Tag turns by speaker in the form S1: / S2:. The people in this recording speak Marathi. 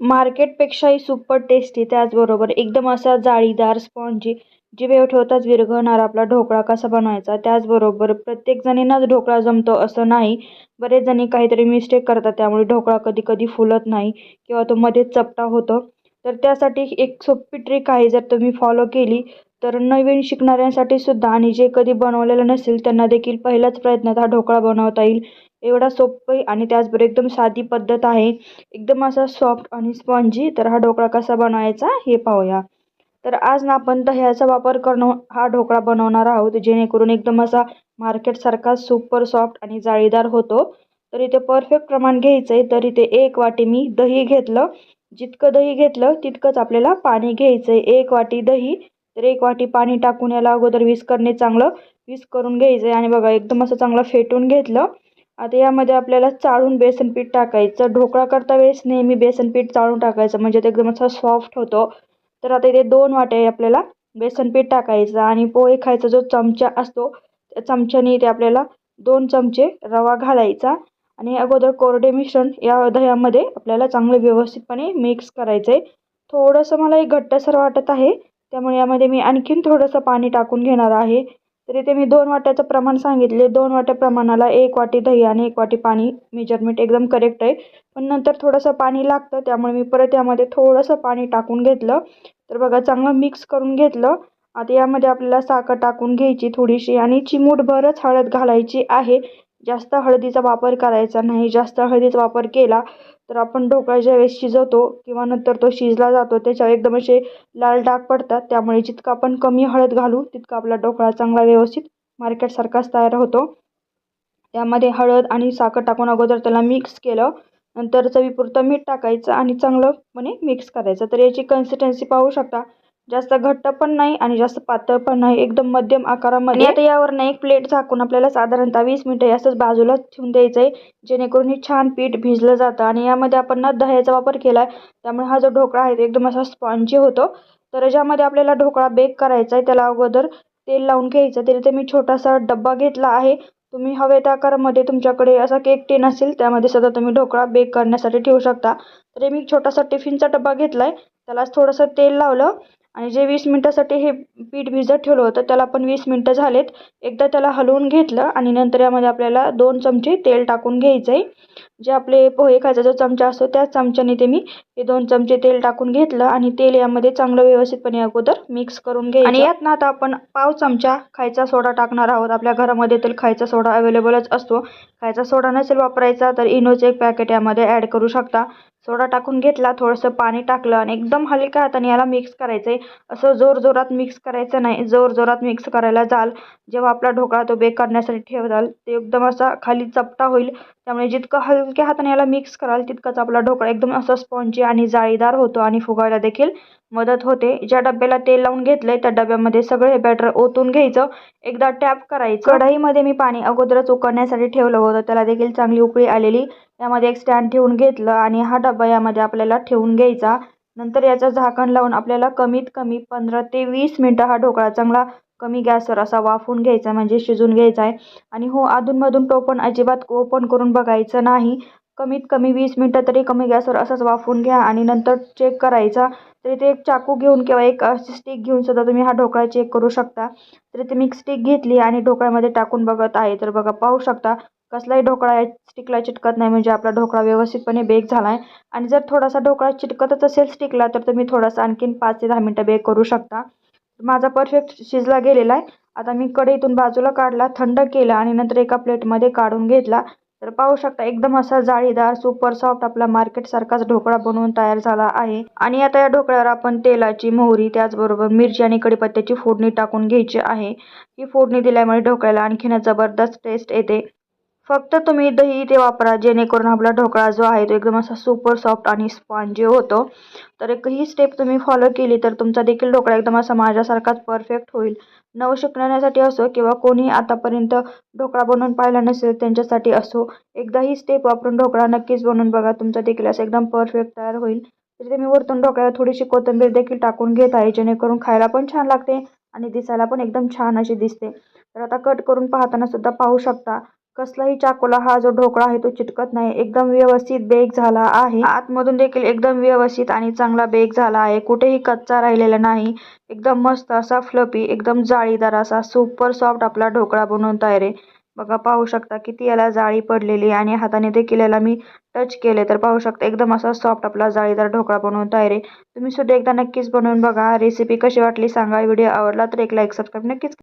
S1: मार्केटपेक्षाही सुपर टेस्टी त्याचबरोबर एकदम असा जाळीदार स्पॉन्जी जिभेवर ठेवताच विरघळणारा आपला ढोकळा कसा बनवायचा त्याचबरोबर प्रत्येक जणींनाच ढोकळा जमतो असं नाही. बरेच जणी काहीतरी मिस्टेक करतात त्यामुळे ढोकळा कधी कधी फुलत नाही किंवा तो मध्येच चपटा होतो. तर त्यासाठी एक सोपी ट्रिक आहे जर तुम्ही फॉलो केली तर नवीन शिकणाऱ्यांसाठी सुद्धा आणि जे कधी बनवलेलं नसेल त्यांना देखील पहिल्याच प्रयत्नात हा ढोकळा बनवता येईल. एवढा सोपी आणि त्याचबरोबर एकदम साधी पद्धत आहे. एकदम असा सॉफ्ट आणि स्पॉन्जी तर हा ढोकळा कसा बनवायचा हे पाहूया. तर आज ना आपण दह्याचा वापर करणं हा ढोकळा बनवणार आहोत जेणेकरून एकदम असा मार्केटसारखा सुपर सॉफ्ट आणि जाळीदार होतो. तर इथे परफेक्ट प्रमाण घ्यायचं आहे तर इथे एक वाटी मी दही घेतलं. जितकं दही घेतलं तितकंच आपल्याला पाणी घ्यायचं आहे एक वाटी दही तर एक वाटी पाणी टाकून याला अगोदर विस करणे चांगलं विस करून घ्यायचं आहे आणि बघा एकदम असं चांगलं फेटून घेतलं. आता यामध्ये आपल्याला चाळून बेसनपीठ टाकायचं. ढोकळा करता वेळेस नेहमी बेसनपीठ चाळून टाकायचं. म्हणजे ते एकदम असं सॉफ्ट होतो. तर आता इथे दोन वाटे आपल्याला बेसनपीठ टाकायचं आणि पोहे खायचा जो चमचा असतो त्या चमच्याने इथे आपल्याला दोन चमचे रवा घालायचा आणि अगोदर कोरडे मिश्रण या दह्यामध्ये आपल्याला चांगलं व्यवस्थितपणे मिक्स करायचं आहे थोडंसं मला एक घट्टसर वाटत आहे. त्यामुळे यामध्ये मी आणखीन थोडंसं पाणी टाकून घेणार आहे. तर इथे मी दोन वाट्याचं प्रमाण सांगितले. दोन वाट्या प्रमाणाला एक वाटी दही आणि एक वाटी पाणी. मेजरमेंट एकदम करेक्ट आहे. पण नंतर थोडंसं पाणी लागतं. त्यामुळे मी परत यामध्ये थोडंसं पाणी टाकून घेतलं. तर बघा चांगलं मिक्स करून घेतलं. आता यामध्ये आपल्याला साखर टाकून घ्यायची थोडीशी आणि चिमूटभरच हळद घालायची आहे. जास्त हळदीचा वापर करायचा नाही. जास्त हळदीचा वापर केला तर आपण ढोकळा ज्यावेळेस शिजवतो किंवा नंतर तो शिजला जातो. त्याच्यावर एकदम असे लाल डाग पडतात. त्यामुळे जितकं आपण कमी हळद घालू तितका आपला ढोकळा चांगला व्यवस्थित मार्केटसारखाच तयार होतो. त्यामध्ये हळद आणि साखर टाकून अगोदर त्याला मिक्स केलं. नंतर चवीपुरतं मीठ टाकायचं आणि चांगलंपणे मिक्स करायचं. तर याची कन्सिस्टन्सी पाहू शकता. जास्त घट्ट पण नाही आणि जास्त पातळ पण नाही. एकदम मध्यम आकारामध्ये. आता यावर ना एक प्लेट झाकून आपल्याला साधारणतः वीस मिनटं असंच बाजूला ठेवून द्यायचं आहे जेणेकरून हे छान पीठ भिजलं जातं आणि यामध्ये आपण ना दह्याचा वापर केला आहे त्यामुळे हा जो ढोकळा आहे तो एकदम असा स्पॉन्जी होतो. तर ज्यामध्ये आपल्याला ढोकळा बेक करायचा आहे त्याला अगोदर तेल लावून घ्यायचं. तरी ते मी छोटासा डब्बा घेतला आहे. तुम्ही हवे त्या आकारामध्ये तुमच्याकडे असा केक टेन असेल त्यामध्ये सुद्धा तुम्ही ढोकळा बेक करण्यासाठी ठेवू शकता. तर मी छोटासा टिफिनचा डब्बा घेतला आहे त्यालाच थोडंसं तेल लावलं. आणि जे वीस मिनटासाठी हे पीठ भिजत ठेवलं होतं त्याला पण वीस मिनटं झालेत. एकदा त्याला हलवून घेतलं आणि नंतर यामध्ये आपल्याला दोन चमचे तेल टाकून घ्यायचं आहे जे आपले पोहे खायचा जो चमचा असतो त्याच चमच्याने ते मी हे दोन चमचे तेल टाकून घेतलं आणि तेल यामध्ये चांगलं व्यवस्थितपणे अगोदर मिक्स करून घ्यायचं. आणि यात ना आता आपण पाव चमचा खायचा सोडा टाकणार आहोत. आपल्या घरामध्ये तर खायचा सोडा अवेलेबलच असतो. खायचा सोडा नसेल वापरायचा तर इनोचं एक पॅकेट यामध्ये ॲड करू शकता. सोडा टाकून घेतला थोडंसं पाणी टाकलं आणि एकदम हलक्या हाताने याला मिक्स करायचं आहे असं जोर जोरात मिक्स करायचं नाही जोर जोरात मिक्स करायला जाल. जेव्हा आपला ढोकळा तो बेक करण्यासाठी ठेवाल ते एकदम असा खाली चपटा होईल. त्यामुळे जितकं हलक्या हाताने याला मिक्स कराल तितकंच आपला ढोकळा एकदम असा स्पॉन्जी आणि जाळीदार होतो आणि फुगायला देखील मदत होते. ज्या डब्याला तेल लावून घेतलंय त्या डब्यामध्ये सगळे बॅटर ओतून घ्यायचं. एकदा टॅप करायचं. कढाईमध्ये मी पाणी अगोदरच उकळण्यासाठी ठेवलं होतं. त्याला देखील चांगली उकळी आलेली. यामध्ये एक स्टँड ठेवून घेतलं आणि हा डबा यामध्ये आपल्याला ठेवून घ्यायचा. नंतर याचं झाकण लावून आपल्याला कमीत कमी पंधरा ते वीस मिनटं हा ढोकळा चांगला कमी गॅसवर असा वाफून घ्यायचा म्हणजे शिजून घ्यायचा आहे. आणि हो अधूनमधून टोपण अजिबात ओपन करून बघायचं नाही. कमीत कमी वीस मिनटं तरी कमी गॅसवर असंच वाफवून घ्या आणि नंतर चेक करायचा. तरी ते एक चाकू घेऊन किंवा एक अशी स्टिक घेऊन सुद्धा तुम्ही हा ढोकळा चेक करू शकता. तरी ते मी एक स्टिक घेतली आणि ढोकळ्यामध्ये टाकून बघत आहे तर बघा पाहू शकता. कसलाही ढोकळा या स्टिकला चिटकत नाही म्हणजे आपला ढोकळा व्यवस्थितपणे बेक झाला आहे आणि जर थोडासा ढोकळा चिटकतच असेल स्टिकला तर तुम्ही थोडासा आणखीन पाच ते दहा मिनटं बेक करू शकता. माझा परफेक्ट शिजला गेलेला आहे. आता मी कढईतून बाजूला काढला थंड केला आणि नंतर एका प्लेटमध्ये काढून घेतला. तर पाहू शकता एकदम असा जाळीदार सुपर सॉफ्ट आपला मार्केट सारखाच ढोकळा बनवून तयार झाला आहे. आणि आता या ढोकळ्यावर आपण तेलाची मोहरी त्याचबरोबर मिरची आणि कडीपत्त्याची फोडणी टाकून घ्यायची आहे. ही फोडणी दिल्यामुळे ढोकळ्याला आणखीनच जबरदस्त टेस्ट येते. फक्त तुम्ही दही इथे वापरा जेणेकरून आपला ढोकळा जो आहे तो एकदम असा सुपर सॉफ्ट आणि स्पॉन्जी होतो. तर एक ही स्टेप तुम्ही फॉलो केली तर तुमचा देखील ढोकळा एकदम असा माझ्यासारखाच परफेक्ट होईल. नव शिकण्यासाठी असो किंवा कोणी आतापर्यंत ढोकळा बनवून पाहिला नसेल त्यांच्यासाठी असो एकदा ही स्टेप वापरून ढोकळा नक्कीच बनवून बघा. तुमचा देखील असं एकदम परफेक्ट तयार होईल. तिथे मी वरतून ढोकळ्यावर थोडीशी कोथिंबीर देखील टाकून घेत आहे जेणेकरून खायला पण छान लागते आणि दिसायला पण एकदम छान अशी दिसते. तर आता कट करून पाहताना सुद्धा पाहू शकता. कसलाही चाकूला हा जो ढोकळा आहे तो चिटकत नाही. एकदम व्यवस्थित बेक झाला आहे. आतमधून देखील एकदम व्यवस्थित आणि चांगला बेक झाला आहे. कुठेही कच्चा राहिलेला नाही. एकदम मस्त असा फ्लपी एकदम जाळीदार असा सुपर सॉफ्ट आपला ढोकळा बनवून तयार आहे. बघा पाहू शकता किती याला जाळी पडलेली आणि हाताने देखील याला मी टच केले तर पाहू शकता एकदम असा सॉफ्ट आपला जाळीदार ढोकळा बनवून तयार आहे. तुम्ही सुद्धा एकदा नक्कीच बनवून बघा. रेसिपी कशी वाटली सांगा. व्हिडिओ आवडला तर एक लाईक सबस्क्राईब नक्कीच